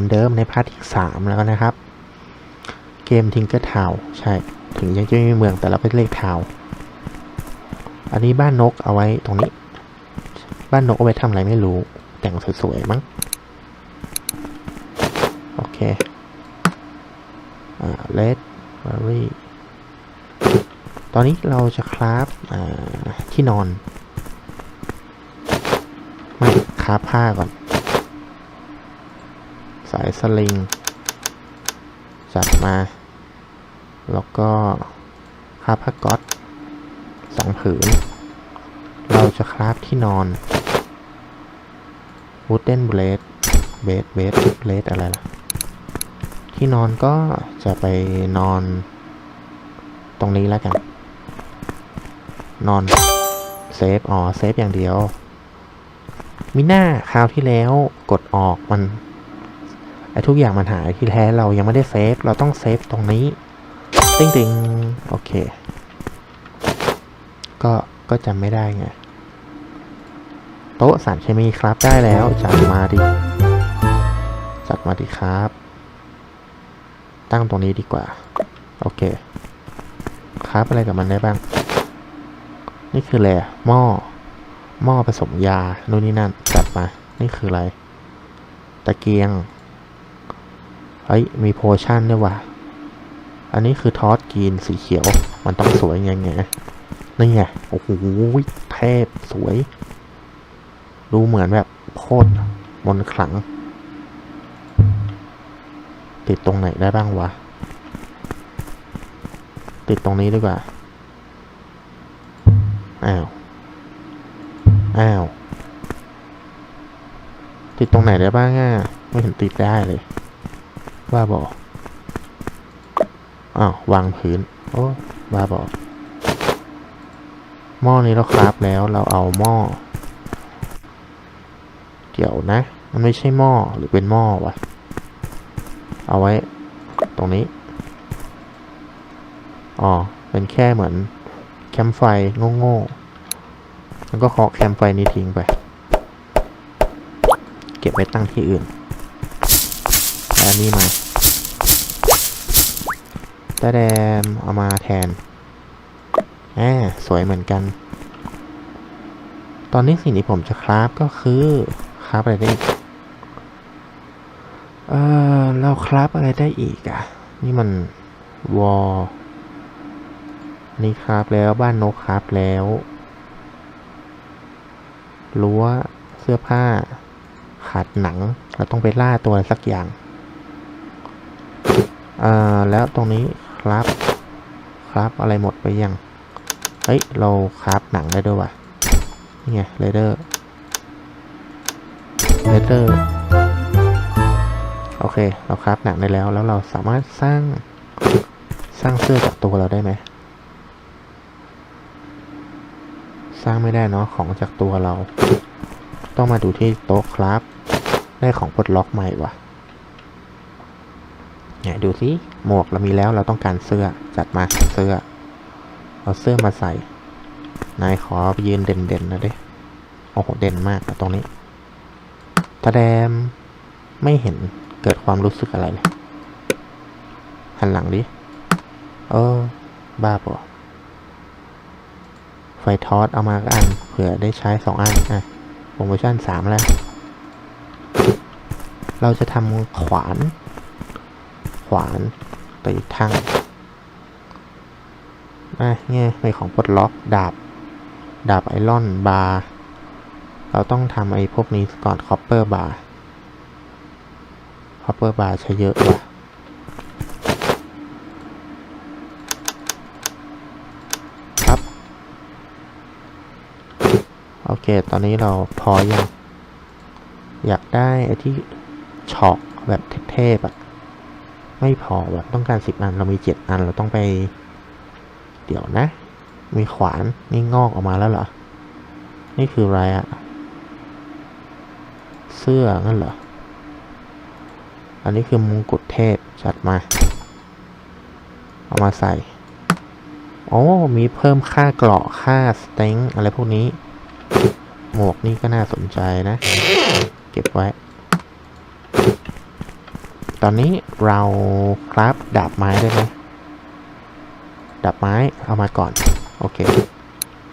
มเดิมในพาร์ทที่สามแล้วนะครับ เกมทิงเกอร์ทาวใช่ ถึงยังจะไม่มีเมืองแต่เราเป็นเลขทาวอันนี้บ้านนกเอาไว้ตรงนี้ บ้านนกเอาไว้ทำอะไรไม่รู้ แต่งสวยๆมั้ง โอเค อ่าเลดบารี่ตอนนี้เราจะคราฟอ่าที่นอนม่คราฟผ้าก่อน สายสลิง จัดมา แล้วก็คราฟผ้าก๊อตสองผืน เราจะคราฟที่นอน wooden blade bed bed blade อะไรล่ะ ที่นอนก็จะไปนอน ตรงนี้แล้วกัน นอนเซฟอ๋อเซฟอย่างเดียวมิน่าคราวที่แล้วกดออกมัน ไอ้ทุกอย่างมันหายที่แท้เรายังไม่ได้เซฟ เราต้องเซฟตรงนี้ติงติงโอเค ก็ก็จำไม่ได้ไง โต๊ะสารเคมีครับได้แล้วจัดมาดิ จัดมาดิครับ ตั้งตรงนี้ดีกว่า โอเค ครับอะไรกับมันได้บ้าง นี่คืออะไรหม้อหม้อผสมยานู่นนี่นั่นจัดมา นี่คืออะไร ตะเกียง เฮ้ยมีโพชั่นด้วยว่ะ อันนี้คือทอสกีนสีเขียว มันต้องสวยไงไงนี่ไง โอ้โหเทพสวย ดูเหมือนแบบโคตรมนขลัง ติดตรงไหนได้บ้างวะ ติดตรงนี้ดีกว่า อ้าว อ้าว ติดตรงไหนได้บ้างอะ ไม่เห็นติดได้เลย ว่าบอกอ้าววางพื้น โอ้ว่าบอกหม้อนี้เราคราฟแล้วเราเอาหม้อเดี๋ยวนะ มันไม่ใช่หม้อหรือเป็นหม้อวะ เอาไว้ ตรงนี้ อ๋อ เป็นแค่เหมือนแคมป์ไฟโง่ๆแล้วก็เคาะแคมป์ไฟนี้ทิ้งไป เก็บไว้ตั้งที่อื่นแอันนี้มา ตาแดมเอามาแทนแหมสวยเหมือนกัน ตอนนี้สิ่งที่ผมจะคราฟก็คือคราฟอะไรได้อีกเออเราคราฟอะไรได้อีกอะนี่มันวอลนี่คราฟแล้วบ้านนกคราฟแล้วรั้วเสื้อผ้า ขาดหนัง เราต้องไปล่าตัวอะไรสักอย่าง อ่า แล้วตรงนี้ ครับครับอะไรหมดไปยัง เฮ้ย เราคราฟหนังได้ด้วยวะนี่ไงเรเดอร์เรเดอร์โอเค เราคราฟหนังได้แล้ว แล้วเราสามารถสร้างสร้างเสื้อจากตัวเราได้ไหมสร้างไม่ได้เนาะของจากตัวเรา ต้องมาดูที่โต๊ะครับ ได้ของปลดล็อกใหม่ว่ะ เนี่ยดูสิหมวกเรามีแล้วเราต้องการเสื้อจัดมาเสื้อ เอาเสื้อมาใส่ นายขอไปยืนเด่นๆนะเด้โอ้โหเด่นมากตรงนี้ตาแดมไม่เห็นเกิดความรู้สึกอะไรเลยหันหลังดิเออ บ้าปะไฟทอสเอามาก็อันเผื่อได้ใช้สองอันอะโปรโมชั่นสามแล้ว เราจะทำขวาน วานตีทั้งอะเนี่ยในของปลดล็อกดาบ ดาบไอรอนบาร์เราต้องทำไอ้พวกนี้ก่อนคอปเปอร์บาร์คอปเปอร์บาร์ใช้เยอะว่ะครับ โอเค ตอนนี้เราพออยัง อยากได้ไอ้ที่ช็อกแบบเทพๆอะ ไม่พอแบบต้องการสิบอันเรามีเจ็ดอันเราต้องไป เดี๋ยวนะ มีขวานนี่งอกออกมาแล้วเหรอ นี่คืออะไรอะเสื้องั้นเหรอ อันนี้คือมงกุฎเทพจัดมา เอามาใส่โอ้มีเพิ่มค่าเกราะค่าสเต็งอะไรพวกนี้ หมวกนี่ก็น่าสนใจนะ เก็บไว้ ตอนนี้เราคราฟดาบไม้ได้ไหมดาบไม้เอามาก่อน โอเค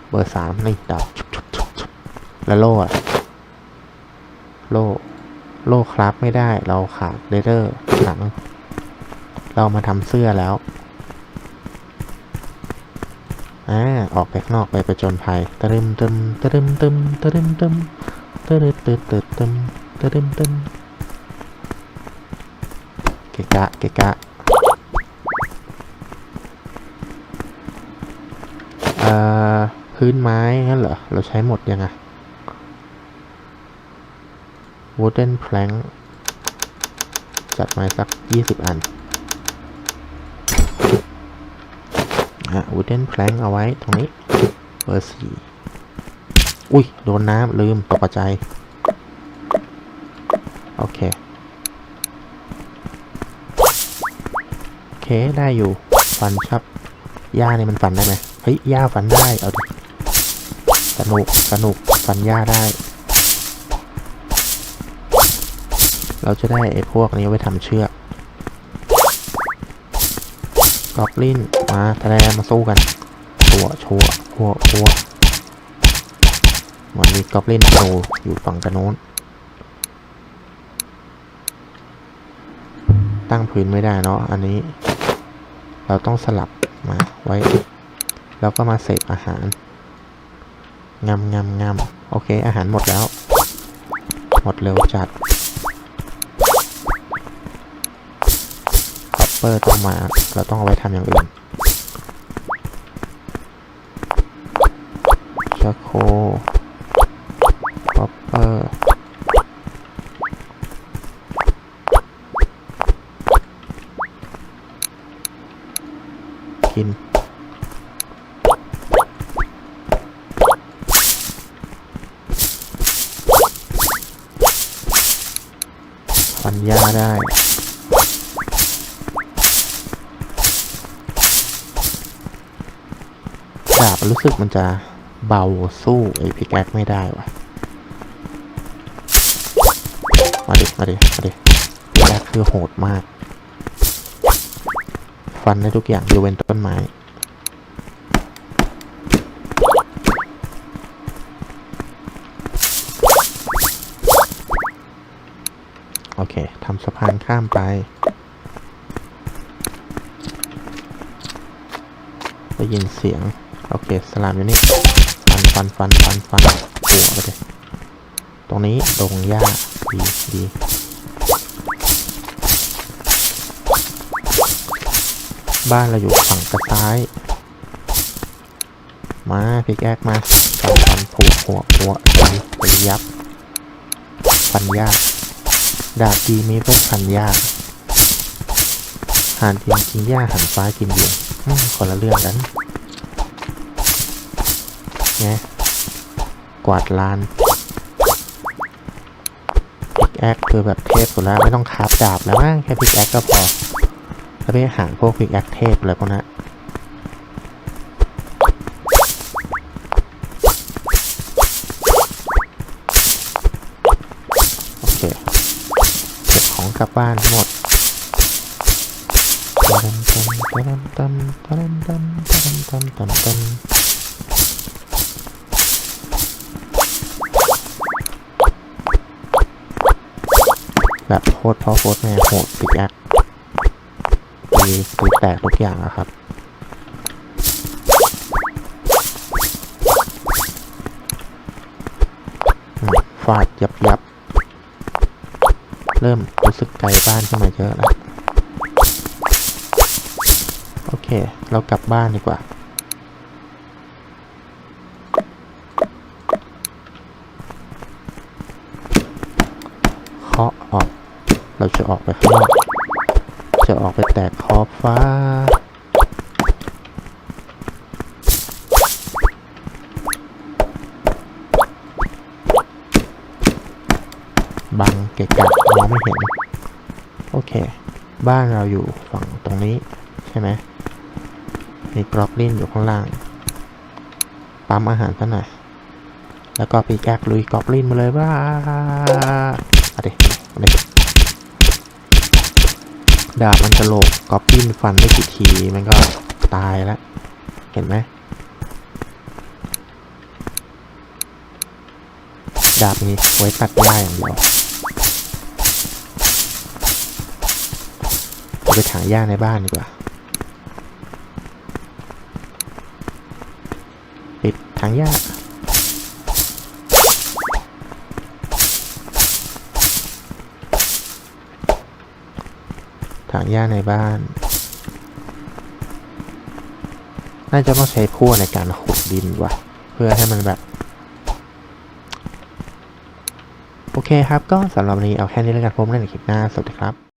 เบอร์สามนี่ดาบแล้วโล่อะโล่โล่คราฟไม่ได้เราขาดเลเดอร์หนังเรามาทำเสื้อแล้วอ่าออกไปข้างนอกไปประจนภัยตะรึมตึมตะรึมตึมตะรึมตึมตะรึมตึมตึมตึมตะรึมตึม เกะกะเกะกะเอ่อพื้นไม้งั้นเหรอ เราใช้หมดยังไง wooden plank จัดไม้สักยี่สิบอันอะ wooden plank เอาไว้ตรงนี้เบอร์สี่อุ้ย โดนน้ำลืมตกใจ โอเค ได้อยู่ฟันชับหญ้าเนี่ยมันฟันได้ไหมเฮ้ยหญ้าฟันได้เอาดิสนุกสนุกฟันหญ้าได้ เราจะได้ไอ้พวกนี้ไว้ทำเชือกกอบลินมาทะเลมาสู้กันชัวชัวชัวชัวมือนมีกอบลินโตอยู่ฝั่งกันโน้น ตั้งพื้นไม่ได้เนาะอันนี้ เราต้องสลับมาไว้ แล้วก็มาเสพอาหาร งำงำงำโอเค อาหารหมดแล้ว หมดเร็วจัดคอปเปอร์ต้องมา เราต้องเอาไว้ทำอย่างอื่นชาโค กิน ฟันยาได้ดาบรู้สึกมันจะเบาสู้ ไอ้พิกแอคไม่ได้ว่ะมาดิ มาดิ มาดิพิกแอคคือโหดมาก ฟันได้ทุกอย่างยกเว้นต้นไม้โอเคทำสะพานข้ามไปได้ยินเสียง โอเค สลามอยู่นี่ ฟันฟันฟันฟันฟันหัวไปเลยตรงนี้ดงหญ้าดีดี บ้านเราอยู่ฝั่งกระซ้าย มาพิกแอคมาฟันฟันผูกหัวหัวตีตียับ ฟันยาก ดาบดีมีพวกฟันยากหานเทียมกินหญ้าหันฟ้ากินเหยื่ออืมคนละเรื่องกันไงกวาดลานพิกแอคคือแบบเทพสุดแล้วไม่ต้องคาฟดาบแล้วมั้งแค่พิกแอคก็พอ แล้วไปหาพวกพิกแอคเทพอะไรพวกนั้นโอเคเก็บของกลับบ้านหมดตะดำตำตะดำตำตะดำตำตะดำตำตำตำแบบโคตรพ่อโคตรแม่โหดปิกแอค ตีตีแตกทุกอย่างอะครับ ฟาดยับยับ เริ่มรู้สึกไกลบ้านขึ้นมาเยอะแล้ว โอเค เรากลับบ้านดีกว่า เคาะออก เราจะออกไปข้างนอก จะออกไปแตกขอบฟ้าบังเกะกะมองไม่เห็น โอเค บ้านเราอยู่ฝั่งตรงนี้ ใช่ไหมมีกรอบลินอยู่ข้างล่าง ปั๊มอาหารซะหน่อย แล้วก็ปีแกกลุยกรอบลินมาเลยว่าเอาดิเอาดิ ดาบมันกระโลกก๊อปปี้ฟันไม่กี่ทีมันก็ตายแล้ว เห็นไหมดาบนี้ไว้ตัดหญ้าอย่างเดียวไปถางหญ้าในบ้านดีกว่า ปิดถางหญ้า ถางหญ้าในบ้าน น่าจะต้องใช้พั่วในการขุดดินว่ะ เพื่อให้มันแบบ โอเคครับก็สำหรับวันนี้เอาแค่นี้แล้วกันพบกันในคลิปหน้า สวัสดีครับ